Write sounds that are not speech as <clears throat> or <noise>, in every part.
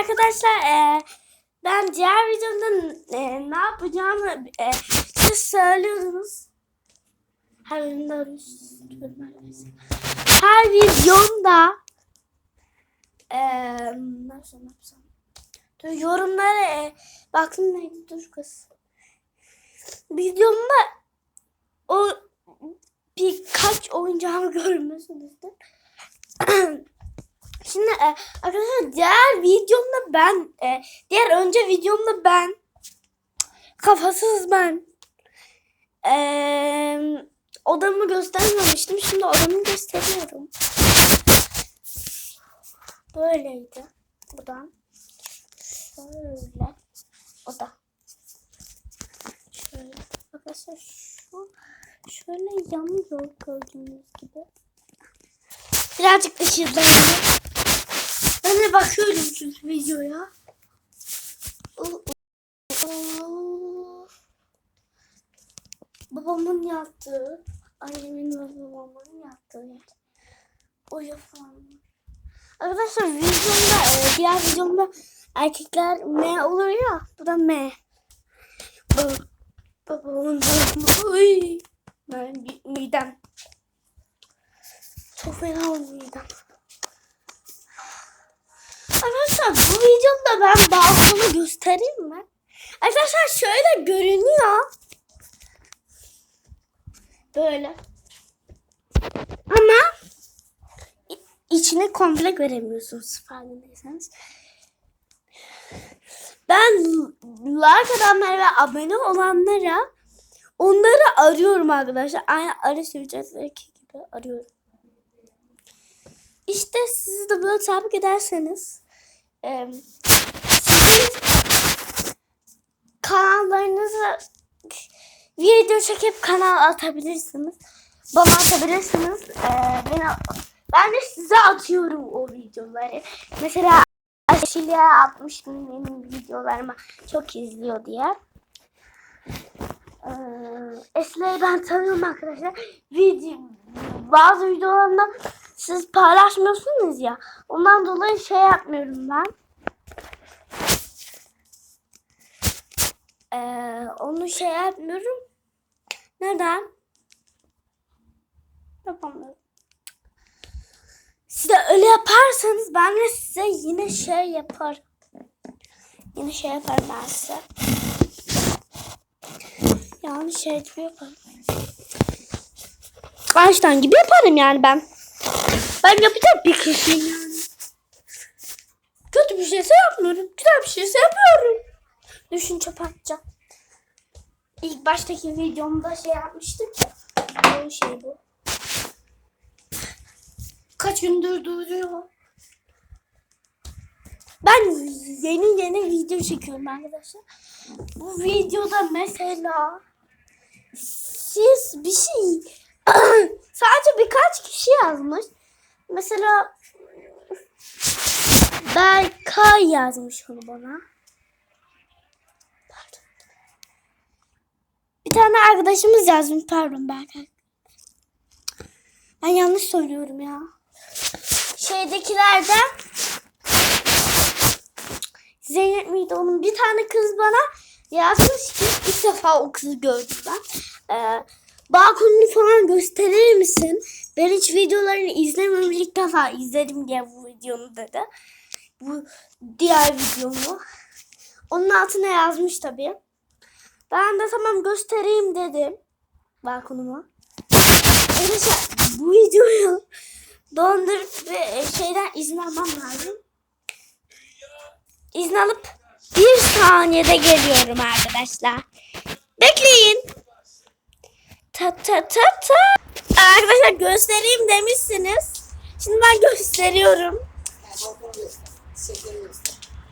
arkadaşlar e, ben diğer videomda e, ne yapacağımı e, siz söylüyorsunuz. Her her videomda e, nasıl yapsam? Dur yorumlara e, baktım neydi dur kız. Videomda o birkaç oyuncağımı <laughs> görmüşsünüzdür. <clears throat> Şimdi e, arkadaşlar diğer videomda ben e, diğer önce videomda ben kafasız ben e, odamı göstermemiştim. Şimdi odamı gösteriyorum. Böyleydi. Buradan. Şöyle. Oda. Şöyle. Arkadaşlar şu şöyle yanıyor gördüğünüz gibi. Birazcık ışıklanıyor. De bakıyorum çünkü videoya. Babamın yattığı, annemin ve babamın yattığı yer. Uyu falan. Arkadaşlar videomda, e, diğer videomda erkekler M olur ya. Bu da M. Babamın Uy. Ben midem. Çok fena oldu midem. Arkadaşlar bu videomda ben balkonu göstereyim mi? Arkadaşlar şöyle görünüyor. Böyle. Ama içini komple göremiyorsunuz farkındaysanız. Ben like atanlara ve abone olanlara onları arıyorum arkadaşlar. Aynı arı sürücüdeki gibi arıyorum. İşte siz de böyle takip ederseniz e, kanallarınızı video çekip kanal atabilirsiniz. Bana atabilirsiniz. E, beni, ben de size atıyorum o videoları. Mesela Aşilya atmıştım benim videolarıma çok izliyor diye. Ee, Esra'yı ben tanıyorum arkadaşlar. Video, bazı videolarında siz paylaşmıyorsunuz ya. Ondan dolayı şey yapmıyorum ben. Ee, onu şey yapmıyorum. Neden? Yapamıyorum. Siz de öyle yaparsanız ben de size yine şey yaparım. Yine şey yaparım ben size. Yani şey gibi yaparım. Einstein gibi yaparım yani ben. Ben yapacak bir kişiyim yani. Kötü bir şeyse yapmıyorum. Güzel bir şeyse yapıyorum. Düşün çöp. İlk baştaki videomda şey yapmıştık ya. Şey bu. Kaç gündür duruyor. Ben yeni yeni video çekiyorum arkadaşlar. Bu videoda mesela siz bir şey <clears throat> sadece birkaç kişi yazmış. Mesela Berkay yazmış onu bana. Bir tane arkadaşımız yazmış. Pardon Berkay. Ben yanlış söylüyorum ya. Şeydekilerden Zeynep miydi onun? Bir tane kız bana yazmış ki ilk defa o kızı gördüm ben. Ee, balkonunu falan gösterir misin? Ben hiç videolarını izlemiyorum. İlk defa izledim diye bu videonu dedi. Bu diğer videomu. Onun altına yazmış tabii. Ben de tamam göstereyim dedim. Balkonumu. Arkadaşlar bu videoyu dondurup ve şeyden izin almam lazım. İzin alıp bir saniyede geliyorum arkadaşlar. Bekleyin. Ta ta ta ta. Arkadaşlar göstereyim demişsiniz. Şimdi ben gösteriyorum.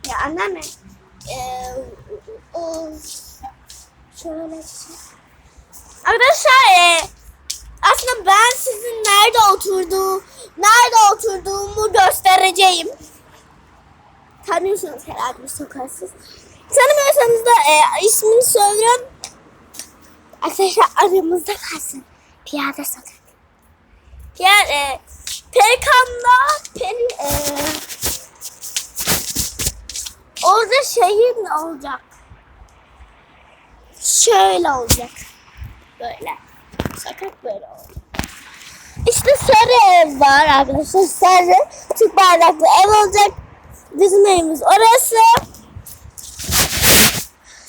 Ya anneanne. Ee, o, şöyle. Arkadaşlar e, aslında ben sizin nerede oturduğu, nerede oturduğumu göstereceğim. Tanıyorsunuz herhalde bu sokağı siz. Tanımıyorsanız da e, ismini söylüyorum. Arkadaşlar aramızda kalsın. Piyade sokak. Diğer e, Pelikan'la Peli, e, Orada şeyin olacak. Şöyle olacak. Böyle. Sakat böyle olacak. İşte sarı ev var arkadaşlar. Sarı Türk bayraklı ev olacak. Bizim evimiz orası.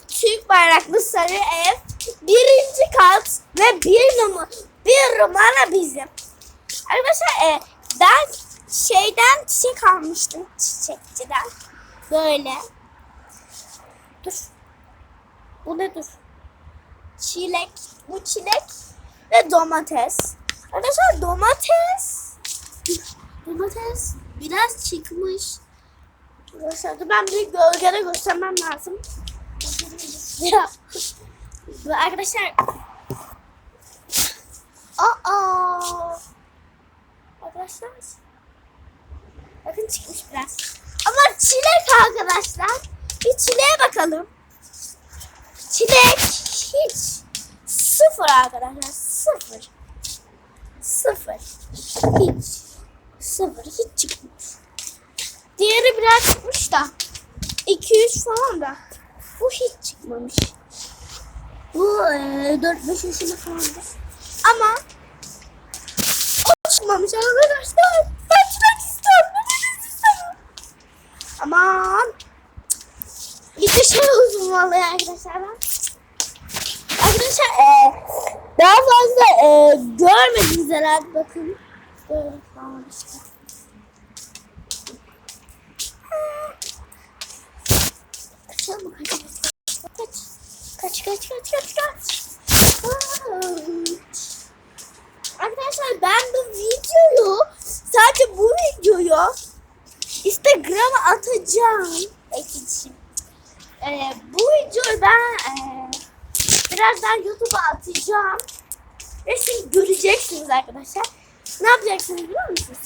Türk bayraklı sarı ev. Birinci kat ve bir numara, bir numara bizim. Arkadaşlar e, ben şeyden çiçek almıştım çiçekçiden. Böyle. Dur. Bu ne dur? Çilek. Bu çilek ve domates. Arkadaşlar domates. Domates biraz çıkmış. Arkadaşlar ben bir gölgede göstermem lazım. Ya. Arkadaşlar. Aa. Arkadaşlar. Bakın çıkmış biraz. Ama çilek arkadaşlar. Bir çileğe bakalım. Çilek hiç sıfır arkadaşlar. Sıfır. Sıfır. Hiç. Sıfır. Hiç çıkmış. Diğeri biraz çıkmış da. 2-3 falan da. Bu hiç çıkmamış. Bu e, 4-5 yaşında falandır. Ama o çıkmamış arkadaşlar. Çilek istiyorum. Çilek istiyorum. Aman. Bir de şey olsun vallahi arkadaşlar. Arkadaşlar e, daha fazla e, görmediniz herhalde bakın. Kaç kaç kaç kaç kaç kaç. Arkadaşlar ben bu videoyu sadece bu videoyu Instagram'a atacağım. Ekicim. Ee, bu videoyu ben e, birazdan YouTube'a atacağım. Ve siz göreceksiniz arkadaşlar. Ne yapacaksınız biliyor musunuz?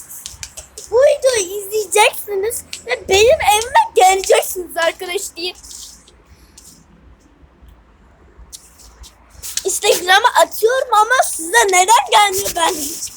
Bu videoyu izleyeceksiniz ve benim evime geleceksiniz arkadaşlar. Instagram'a atıyorum ama size neden gelmiyor ben hiç.